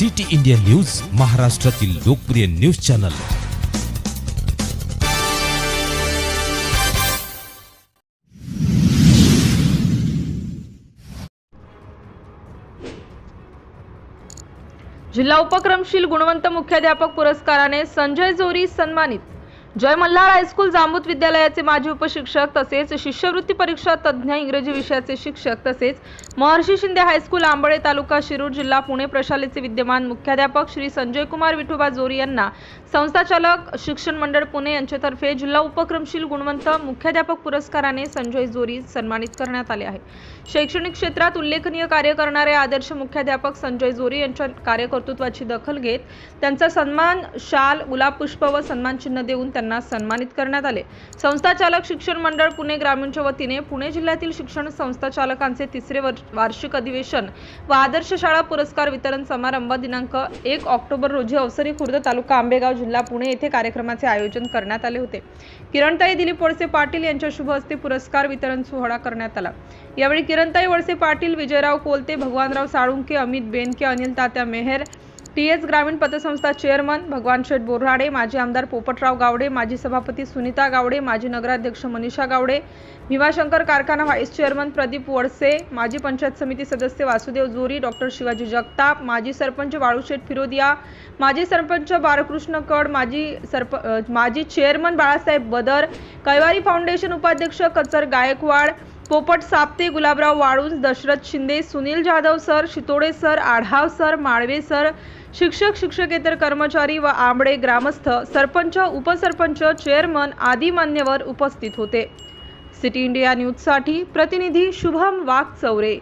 City India news महाराष्ट्रातील लोकप्रिय news channel. जिल्हा उपक्रमशील गुणवंत मुख्याध्यापक पुरस्काराने संजय जोरी सन्मानित. जय मल्हार हायस्कूल जांबूत विद्यालयाचे माजी उपशिक्षक तसेच शिष्यवृत्ती परीक्षा तज्ज्ञ इंग्रजी विषयाचे शिक्षक तसेच महर्षी शिंदे हायस्कूल आंबळे तालुका शिरूर जिल्हा पुणे प्रशालेचे विद्यमान मुख्याध्यापक श्री संजय कुमार विठोबा जोरी यांना संस्थाचालक शिक्षण मंडळ पुणे यांच्यातर्फे जिल्हा उपक्रमशील गुणवंत मुख्याध्यापक पुरस्काराने संजय जोरी सन्मानित करण्यात आले आहे. शैक्षणिक क्षेत्रात उल्लेखनीय कार्य करणारे आदर्श मुख्याध्यापक संजय जोरी यांच्या कार्यकर्तृत्वाची दखल घेत त्यांचा सन्मान शाल गुलाब पुष्प व सन्मान चिन्ह देऊन त्यांना सन्मानित करण्यात आले. संस्थाचालक शिक्षण मंडळ पुणे ग्रामीणच्या वतीने पुणे जिल्ह्यातील शिक्षण संस्थाचालकांचे तिसरे वार्षिक अधिवेशन व आदर्श शाळा पुरस्कार वितरण समारंभ दिनांक एक ऑक्टोबर रोजी अवसरी खुर्द तालुका आंबेगाव जिल्हा पुणे येथे कार्यक्रमाचे आयोजन करण्यात आले होते. किरणताई दिलीप वळसे पाटील यांच्या शुभ हस्ते पुरस्कार वितरण सोहळा करण्यात आला. यावेळी किरणताई वळसे पाटील विजयराव कोलते भगवानराव साळुंके अमित बेनके अनिल तात्या मेहेर टी एस ग्रामीण पतसंस्था चेअरमन भगवान शेठ बोराडे माजी आमदार पोपटराव गावडे माजी सभापती सुनीता गावडे माजी नगराध्यक्ष मनीषा गावडे भीमाशंकर कारखाना व्हाईस चेअरमन प्रदीप वडसे माजी पंचायत समिती सदस्य वासुदेव जोरी डॉक्टर शिवाजी जगताप माजी सरपंच बाळूशेठ फिरोदिया माजी सरपंच बाळकृष्ण कड माजी सरप माजी चेअरमन बाळासाहेब बदर कैवारी फाउंडेशन उपाध्यक्ष Kachar Gaikwad Popat Sapte Gulabrao Walunj Dashrath Shinde Sunil Jadhav sir Shitode sir Adhav sir Malve sir शिक्षक शिक्षकेतर कर्मचारी व आंबळे ग्रामस्थ सरपंच उपसरपंच चेअरमन आदी मान्यवर उपस्थित होते. सिटी इंडिया न्यूजसाठी प्रतिनिधी शुभम वाघ चौरे